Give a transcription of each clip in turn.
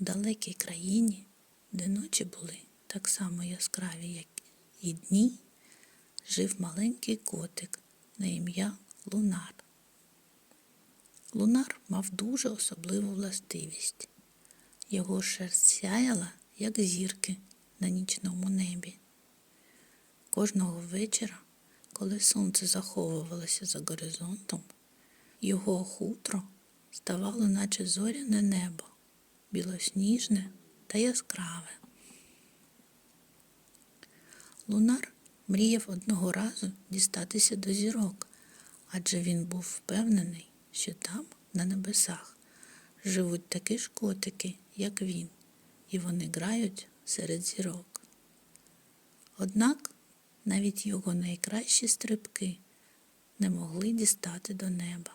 У далекій країні, де ночі були так само яскраві, як і дні, жив маленький котик на ім'я Лунар. Лунар мав дуже особливу властивість. Його шерсть сяяла, як зірки на нічному небі. Кожного вечора, коли сонце заховувалося за горизонтом, його хутро ставало, наче зоряне небо, білосніжне та яскраве. Лунар мріяв одного разу дістатися до зірок, адже він був впевнений, що там, на небесах, живуть такі ж котики, як він, і вони грають серед зірок. Однак навіть його найкращі стрибки не могли дістати до неба.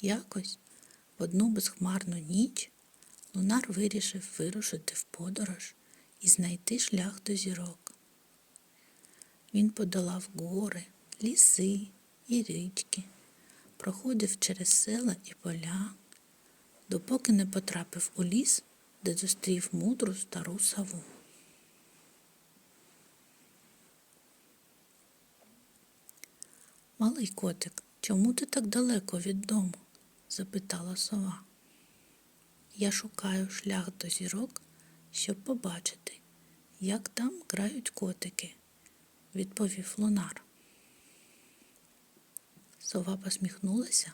Якось в одну безхмарну ніч Лунар вирішив вирушити в подорож і знайти шлях до зірок. Він подолав гори, ліси і річки, проходив через села і поля, допоки не потрапив у ліс, де зустрів мудру стару сову. Малий котик, чому ти так далеко від дому? Запитала сова. Я шукаю шлях до зірок, щоб побачити, як там грають котики, відповів Лунар. Сова посміхнулася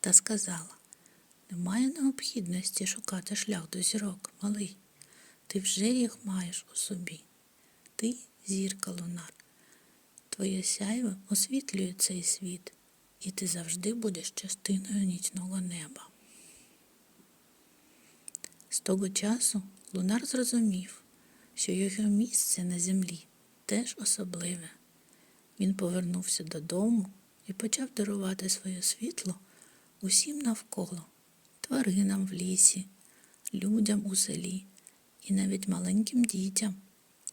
та сказала, немає необхідності шукати шлях до зірок, малий. Ти вже їх маєш у собі. Ти зірка Лунар. Твоє сяйво освітлює цей світ, і ти завжди будеш частиною нічного неба. З того часу Лунар зрозумів, що його місце на землі теж особливе. Він повернувся додому і почав дарувати своє світло усім навколо, тваринам в лісі, людям у селі і навіть маленьким дітям,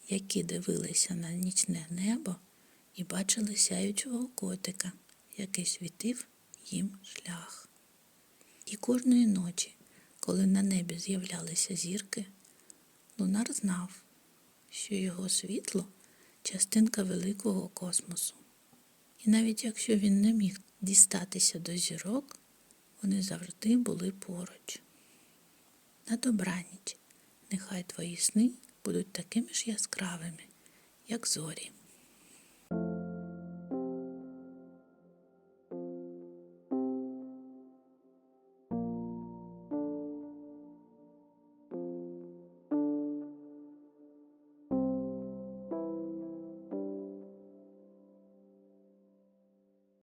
які дивилися на нічне небо і бачили сяючого котика, який світив їм шлях. І кожної ночі, коли на небі з'являлися зірки, Лунар знав, що його світло частинка великого космосу. І навіть якщо він не міг дістатися до зірок, вони завжди були поруч. На добраніч, нехай твої сни будуть такими ж яскравими, як зорі.